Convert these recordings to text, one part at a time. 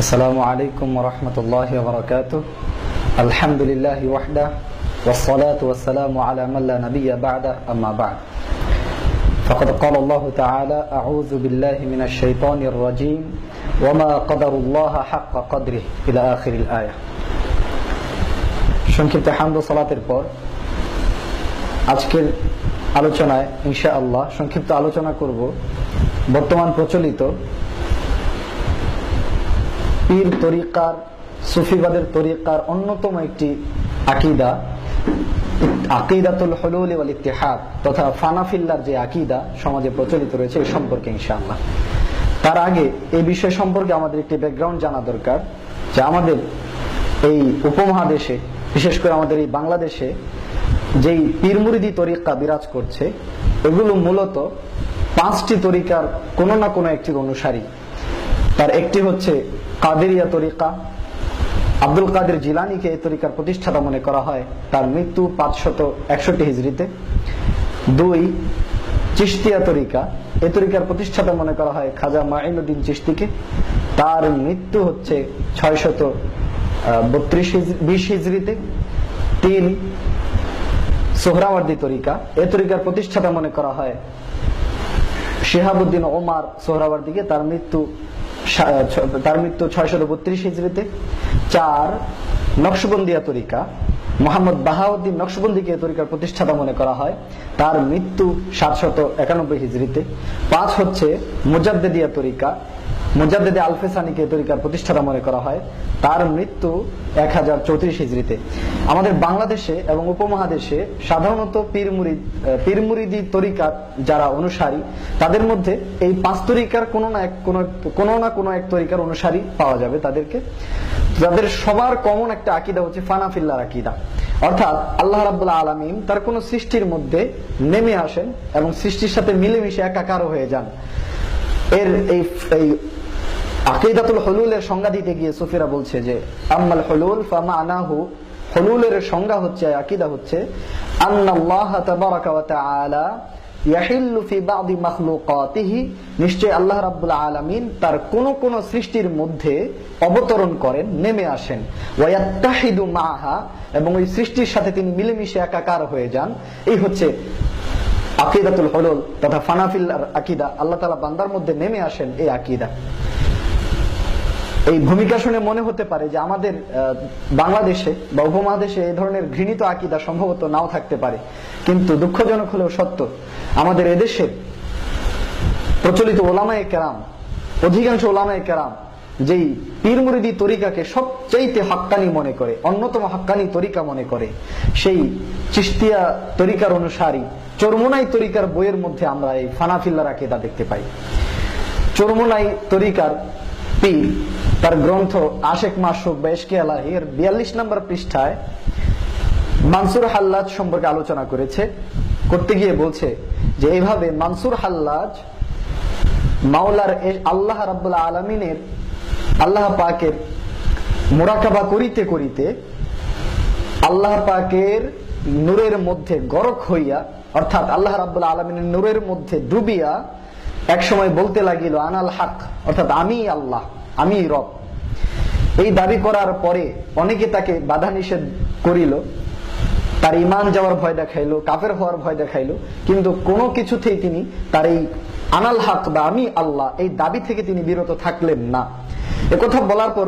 السلام عليكم ورحمة الله وبركاته الحمد لله وحده والصلاة والسلام على من لا نبي بعده أما بعد فقد قال الله تعالى أعوذ بالله من الشيطان الرجيم وما قدر الله حق قدره إلى آخر الآية সংক্ষিপ্ত হামদ ও সালাতের পর আজকের আলোচনায় ইনশা আল্লাহ সংক্ষিপ্ত আলোচনা করব বর্তমান প্রচলিত পীর তরিকার, সুফিবাদের তরিকার অন্যতম একটি আকিদা, আকিদাতুল হলুল ওয়াল ইত্তেহাদ তথা ফানাফিল্লার যে আকিদা সমাজে প্রচলিত রয়েছে এই সম্পর্কে ইনশাআল্লাহ। তার আগে এই বিষয় সম্পর্কে আমাদের একটি ব্যাকগ্রাউন্ড জানা দরকার যে আমাদের এই উপমহাদেশে, বিশেষ করে আমাদের এই বাংলাদেশে যেই পীরমুরিদি তরিকা বিরাজ করছে, এগুলো মূলত পাঁচটি তরিকার কোনো না কোনো একটির অনুসারী। তার একটি হচ্ছে কাদেরিয়া তরিকা। আব্দুল কাদের জিলানিকে এই তরিকার প্রতিষ্ঠাতা মনে করা হয়। তার মৃত্যু পাঁচশত একষট্টি হিজড়িতে। দুই চিস্তিয়া তরিকা। এ তরিকার প্রতিষ্ঠাতা মনে করা হয় খাজা মাইনুদ্দিন চিস্তিকে তার মৃত্যু হচ্ছে ছয়শত বত্রিশ বিশ হিজড়িতে। তিন, সোহরাওয়ার্দী তরিকা। এ তরিকার প্রতিষ্ঠাতা মনে করা হয়। শেহাবুদ্দিন ওমার সোহরাওয়ার্দীকে তার মৃত্যু তার মৃত্যু ছয়শত বত্রিশ হিজড়িতে। চার নকশবন্দিয়া তরিকা মোহাম্মদ বাহাউদ্দিন নকশবন্দিকে তরিকার প্রতিষ্ঠাতা মনে করা হয়। তার মৃত্যু সাতশত একানব্বই হিজড়িতে। পাঁচ হচ্ছে মুজাদ্দেদিয়া তরিকা মুজাদ্দেদে আলফেসানিকে তরিকার প্রতিষ্ঠাতা মনে করা হয়। তার মৃত্যু এক হাজার চৌত্রিশ হিজড়িতে। আমাদের বাংলাদেশে এবং উপমহাদেশে সাধারণত পীরমুরিদ পীরমুরিদি তরিকার যারা অনুসারী, তাদের মধ্যে এই পাঁচ তরিকার কোনো না এক, কোনো না কোনো এক তরিকার অনুসারী পাওয়া যাবে তাদেরকে। যাদের সবার কমন একটা আকিদা হচ্ছে ফানাফিল্লার আকিদা। অর্থাৎ আল্লাহ রাবুল্লাহ আলমিন তার কোন সৃষ্টির মধ্যে নেমে আসেন এবং সৃষ্টির সাথে মিলেমিশে একাকার হয়ে যান। এর এই আকিদাতুল হলুলের সংজ্ঞা দিতে গিয়ে সুফিরা বলছে যে, আম্মাল হলুল ফামা আনাহু হলুলের সংজ্ঞা হচ্ছে, আকিদা হচ্ছে, আন্নাল্লাহ তাবারাকা ওয়া তাআলা ইয়াহিল্লু ফি বাদি মাখলুকাতিহি নিশ্চয় আল্লাহ রাব্বুল আলামিন তার কোন কোন সৃষ্টির মধ্যে অবতরণ করেন, নেমে আসেন। ওয়ায়াত্তাহিদু মাহা এবং ওই সৃষ্টির সাথে তিনি মিলেমিশে একাকার হয়ে যান। এই হচ্ছে আকিদাতুল হলুল তথা ফানাফিল্লার আকিদা। আল্লাহ তাআলা বান্দার মধ্যে নেমে আসেন এই আকিদা। এই ভূমিকা শুনে মনে হতে পারে যে আমাদের বাংলাদেশে বা উপমহাদেশে এই ধরনের ঘৃণিত আকিদা সম্ভবত নাও থাকতে পারে। কিন্তু দুঃখজনক হলেও সত্য, আমাদের এদেশে প্রচলিত ওলামায় কেরাম, অধিকাংশ ওলামায় কেরাম যেই পীরমুরিদি তরিকাকে সবচাইতে হাক্কানি মনে করে, অন্যতম হাক্কানি তরিকা মনে করে, সেই চিস্তিয়া তরিকার অনুসারী, চরমোনাই তরিকার বইয়ের মধ্যে আমরা এই ফানাফিল্লার আকিদা দেখতে পাই। চরমোনাই তরিকার পীর তার গ্রন্থ আশেক মাসুক বা এসকে আলাহি এর বিয়াল্লিশ নম্বর পৃষ্ঠায় মানসুর হাল্লাজ সম্পর্কে আলোচনা করেছে, করতে গিয়ে বলছে যে এইভাবে মানসুর হাল্লাজ মাওলার আল্লাহ রাবুল্লাহ আলমিনের আল্লাহ পাকের মোরাকাবা করিতে করিতে আল্লাহ পাকের নূরের মধ্যে গরক হইয়া, অর্থাৎ আল্লাহ রাবুল্লাহ আলমিনের নূরের মধ্যে ডুবিয়া এক সময় বলতে লাগিল, আনাল হাক, অর্থাৎ, আমি আল্লাহ। আমি রব। এই দাবি করার পরে অনেকে তাকে বাধা নিষেধ করিল। তার ইমান যাওয়ার ভয় দেখাইলো, কাফের হওয়ার ভয় দেখাইলো। কিন্তু কোনো কিছুতেই তিনি তার এই আনাল হাক বা আমি আল্লাহ এই দাবি থেকে তিনি বিরত থাকলেন না। কথা বলার পর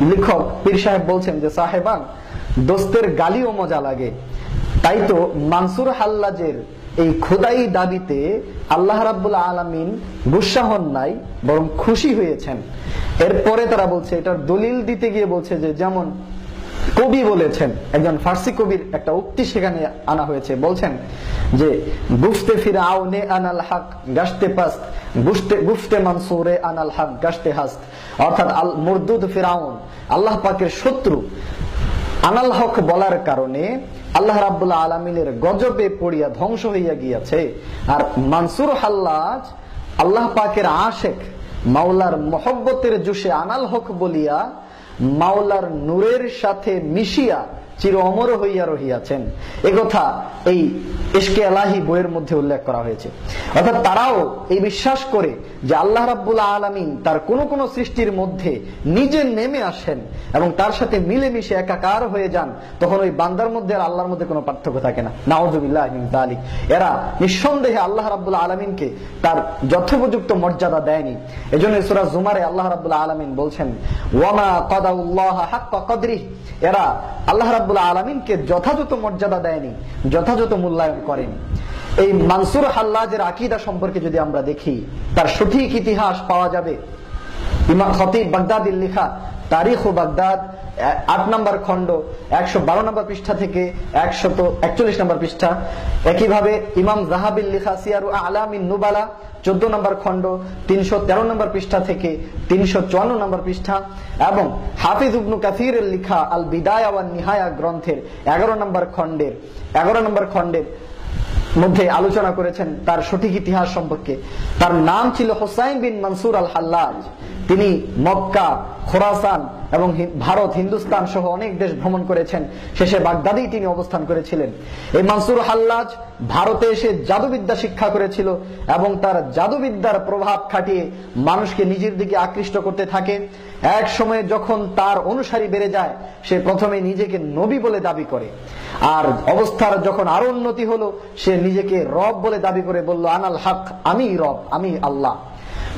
লেখক পীর সাহেব বলছেন যে, সাহেবান, দোস্তের গালিও মজা লাগে। তাই তো মানসুর হাল্লাজের এই খোদাই দাবিতে আল্লাহ রাব্বুল আলমিন গুসা হন নাই, বরং খুশি হয়েছেন। এরপরে তারা বলছে, এটার দলিল দিতে গিয়ে বলছে যে, যেমন কবি বলেছেন, একজন ফার্সি কবির একটা উক্তি সেখানে আনা হয়েছে। বলছেন যে, গুফতে ফিরা আউনে আনাল হক, গাছতে পাস্ত, গুফতে গুফতে মানসুরে আনাল হক, গাছতে হাস্ত। অর্থাৎ আল মুরদুদ ফিরাউন, আল্লাহ পাকের শত্রু আনাল হক বলার কারণে আল্লাহ রাবুল্লাহ আলমিনের গজবে পড়িয়া ধ্বংস হইয়া গিয়াছে। আর মানসুর হাল্লাজ আল্লাহ পাকের আশেক মাওলার মহব্বতের জুসে আনাল হক বলিয়া মাওলার নূরের সাথে মিশিয়া চির অমর হইয়া রহিয়াছেন। একথা এই ইশকে আলাহি বইয়ের মধ্যে উল্লেখ করা হয়েছে। অর্থাৎ তারাও এই বিশ্বাস করে যে আল্লাহ রাব্বুল আলামিন তার কোন কোন সৃষ্টির মধ্যে নিজে নেমে আসেন এবং তার সাথে মিলেমিশে একাকার হয়ে যান, তখন ওই বান্দার মধ্যে আর আল্লাহর মধ্যে কোনো পার্থক্য থাকে না। নাউজুবিল্লাহ মিন এরা নিঃসন্দেহে আল্লাহ রাব্বুল আলামিনকে তার যথোপযুক্ত মর্যাদা দেয়নি। এজন্য সূরা জুমারে আল্লাহ রাব্বুল আলামিন বলছেন ওয়ামা কাদাউল্লাহ হাক্কা কদরি এরা আল্লাহ রাব্বুল আলমিনকে যথাযথ মর্যাদা দেয়নি, যথাযথ মূল্যায়ন করেনি। এই মানসুর হাল্লাজের আকিদা সম্পর্কে যদি আমরা দেখি, তার সঠিক ইতিহাস পাওয়া যাবে। ইমাম খতিব বাগদাদির লেখা তারিখ ও বাগদাদ আট নম্বর খণ্ড, একশো বারো নম্বর পৃষ্ঠা থেকে একশত একচল্লিশ নম্বর পৃষ্ঠা। একইভাবে ইমাম জাহাবিল লেখা সিয়ারু আলামিন নুবালা, চোদ্দ নম্বর খণ্ড, তিনশো তেরো নম্বর পৃষ্ঠা থেকে তিনশো চুয়ান্ন নম্বর পৃষ্ঠা এবং হাফিজ উবনু কাসির লিখা আল বিদায়া ওয়ান নিহায়া গ্রন্থের এগারো নম্বর খণ্ডের, এগারো নম্বর খণ্ডের মধ্যে আলোচনা করেছেন তার সঠিক ইতিহাস সম্পর্কে। তার নাম ছিল হোসাইন বিন মনসুর আল হাল্লাজ তিনি মক্কা, খোরাসান এবং ভারত, হিন্দুস্তান সহ অনেক দেশ ভ্রমণ করেছেন। শেষে বাগদাদেই তিনি অবস্থান করেছিলেন। এই মনসুর হাল্লাজ ভারতে এসে জাদুবিদ্যা শিক্ষা করেছিল এবং তার জাদুবিদ্যার প্রভাব খাটিয়ে মানুষকে নিজের দিকে আকৃষ্ট করতে থাকে। এক সময়ে যখন তার অনুসারী বেড়ে যায়, সে প্রথমে নিজেকে নবী বলে দাবি করে। আর অবস্থার যখন আরও উন্নতি হলো, সে নিজেকে রব বলে দাবি করে বলল, আনাল হক, আমি রব, আমি আল্লাহ।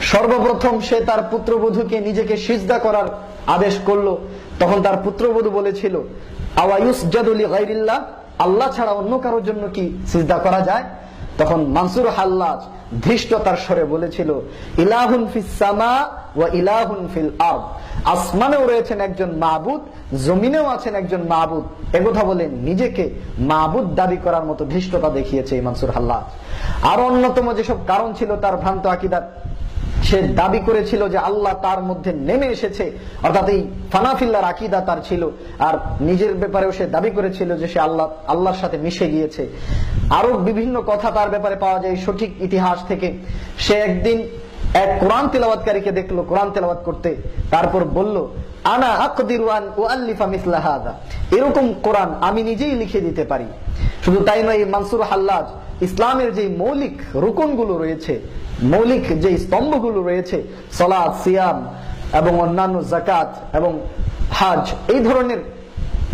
সর্বপ্রথম সে তার পুত্রবধূকে নিজেকে সিজদা করার আদেশ করল। তখন তার পুত্রবধূ বলেছিল আওয়ায়ুস জাদুলি গাইরিল্লাহ আল্লাহ ছাড়া অন্য কারোর জন্য কি সিজদা করা যায়? তখন মানসুর হাল্লাজ ধৃষ্টতার স্বরে বলেছিল, ইলাহুন ফিস সামা ওয়া ইলাহুন ফিল আরদ। আসমানেও রয়েছেন একজন মাবুদ, জমিনেও আছেন একজন মাবুদ। একথা বলে নিজেকে মাবুদ দাবি করার মতো ধৃষ্টতা দেখিয়েছে এই মানসুর হাল্লাজ। আর অন্যতম যেসব কারণ ছিল তার ভ্রান্ত আকিদার সে দাবি করেছিল যে আল্লাহ তার মধ্যে নেমে এসেছে। অর্থাৎ এই ফানাফিল্লার আকিদা তার ছিল। আর নিজের ব্যাপারেও সে দাবি করেছিল যে সে আল্লাহ, আল্লাহর সাথে মিশে গিয়েছে। আরও বিভিন্ন কথা তার ব্যাপারে পাওয়া যায় সঠিক ইতিহাস থেকে। সে একদিন এক কোরআন তেলাওয়াতকারীকে দেখল, কোরআন তেলাওয়াত করতে। তারপর বলল, আনা আকদিরুয়ান ও আল্লিফা মিসলা হাদা। এরকম কোরআন আমি নিজেই লিখে দিতে পারি। শুধু তাই নয় মানসুর হাল্লাজ ইসলামের যে মৌলিক রুকনগুলো রয়েছে, মৌলিক যে স্তম্ভগুলো রয়েছে সলাদ সিয়াম এবং অন্যান্য জাকাত এবং হাজ, এই ধরনের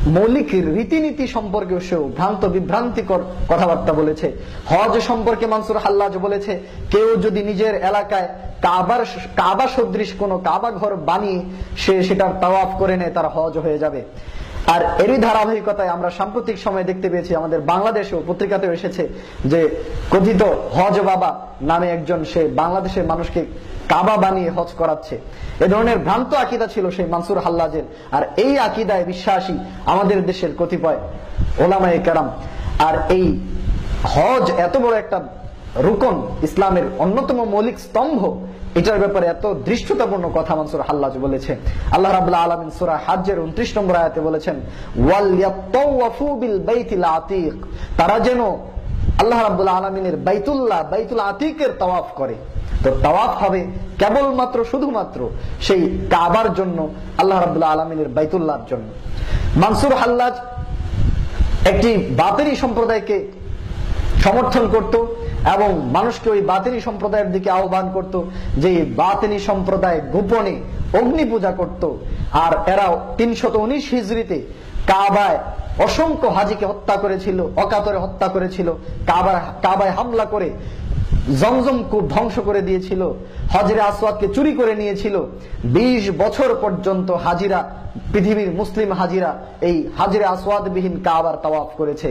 মৌলিক রীতিনীতি সম্পর্কে সেও ভ্রান্ত, বিভ্রান্তিকর কথাবার্তা বলেছে। হজ সম্পর্কে মানসুর হাল্লাজ বলেছে, কেউ যদি নিজের এলাকায় কাবার, কাবা সদৃশ কোনো কাবা ঘর বানিয়ে সে সেটার তাওয়াফ করে নেয়, তার হজ হয়ে যাবে। আর এরই ধারাবাহিকতায় আমরা সাম্প্রতিক সময়ে দেখতে পেয়েছি আমাদের বাংলাদেশেও পত্রিকাতেও এসেছে যে কথিত হজ বাবা নামে একজন সে বাংলাদেশের মানুষকে কাবা বানিয়ে হজ করাচ্ছে। এ ধরনের ভ্রান্ত আকিদা ছিল সেই মানসুর হাল্লাজের। আর এই আকিদায় বিশ্বাসী আমাদের দেশের কতিপয় ওলামায়ে কারাম। আর এই হজ এত বড় একটা রুকন ইসলামের অন্যতম মৌলিক স্তম্ভ এটার ব্যাপারে এত দৃষ্টতাপূর্ণ কথা মানসুর হাল্লাজ বলেছে আল্লাহ রাবুল্লাহ আলমিন সুরা হাজ্জের উনত্রিশ নম্বর আয়াতে বলেছেন তারা যেন আল্লাহ রাব্বুল আলমিনের বাইতুল্লাহ, বাইতুল আতিকের তাওয়াফ করে। তো তাওয়াফ হবে কেবলমাত্র, শুধুমাত্র সেই কাবার জন্য, আল্লাহ রাব্বুল আলমিনের বাইতুল্লাহর জন্য। মানসুর হাল্লাজ একটি বাতেরি সম্প্রদায়কে সমর্থন করত এবং মানুষকে ওই বাতিনি সম্প্রদায়ের দিকে আহ্বান করত যে বাতিনি সম্প্রদায় গোপনে অগ্নি পূজা করত। আর এরাও তিনশত উনিশ হিজড়িতে কাবায় অসংখ্য হাজিকে হত্যা করেছিল, অকাতরে হত্যা করেছিল কাবায় কাবায় হামলা করে জমজম কূপ ধ্বংস করে দিয়েছিল হজরে আসওয়াদকে চুরি করে নিয়েছিল। ২০ বছর পর্যন্ত হাজিরা পৃথিবীর মুসলিম হাজিরা এই হাজিরে আসওয়াদবিহীন কাবার তাওয়াফ করেছে।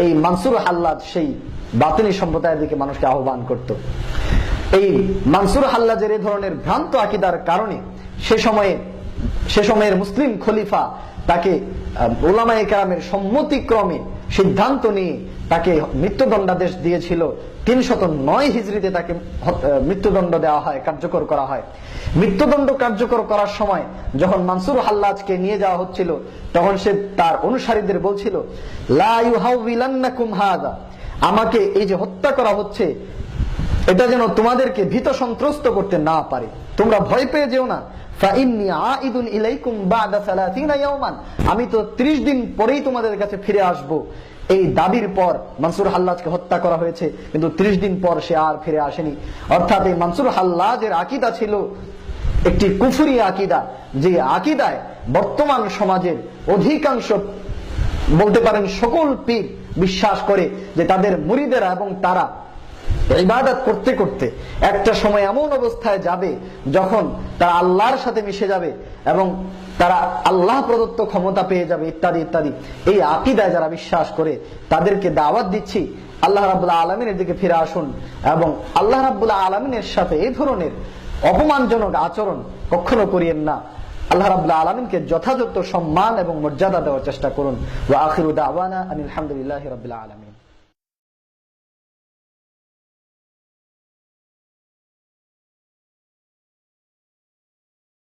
এই মানসুর হাল্লাদ সেই বাতিনি সম্প্রদায়ের দিকে মানুষকে আহ্বান করত। এই মানসুর হাল্লাজের এই ধরনের ভ্রান্ত আকিদার কারণে সে সময়ে, সে সময়ের মুসলিম খলিফা তাকে ওলামায়ে কেরামের সম্মতিক্রমে সিদ্ধান্ত নিয়ে তাকে মৃত্যুদণ্ডাদেশ দিয়েছিল। তিন শত নয় হিজড়িতে তাকে মৃত্যুদণ্ড দেওয়া হয়, কার্যকর করা হয়। মৃত্যুদণ্ড কার্যকর করার সময় যখন মানসুর হাল্লাজকে নিয়ে যাওয়া হচ্ছিল, তখন সে তার অনুসারীদের বলছিল আমাকে এই যে হত্যা করা হচ্ছে, এটা যেন তোমাদেরকে ভীত সন্ত্রস্ত করতে না পারে। তোমরা ভয় পেয়ে যেও না। আমি তো ত্রিশ দিন পরেই তোমাদের কাছে ফিরে আসব। এই দাবির পর মানসুর হাল্লাজকে হত্যা করা হয়েছে, কিন্তু 30 দিন পর সে আর ফিরে আসেনি। অর্থাৎ এই মানসুর হাল্লাজের আকীদা ছিল একটি কুফরি আকিদা, যে আকীদায় বর্তমান সমাজের অধিকাংশ, বলতে পারেন সকল পীর বিশ্বাস করে যে তাদের মুরিদেরা এবং তারা ইবাদত করতে করতে একটা সময় এমন অবস্থায় যাবে যখন তারা আল্লাহর সাথে মিশে যাবে এবং তারা আল্লাহ প্রদত্ত ক্ষমতা পেয়ে যাবে, ইত্যাদি ইত্যাদি। এই আকিদায় যারা বিশ্বাস করে, তাদেরকে দাওয়াত দিচ্ছি, আল্লাহ রাবুল্লাহ আলমিনের দিকে ফিরে আসুন এবং আল্লাহ রাবুল্লাহ আলমিনের সাথে এই ধরনের অপমানজনক আচরণ কখনো করিয়েন না। আল্লাহ রাবুল্লাহ আলমিনকে যথাযথ সম্মান এবং মর্যাদা দেওয়ার চেষ্টা করুন। আখিরু দাওয়ানা আনিল হামদুলিল্লাহি রাব্বিল আলামিন।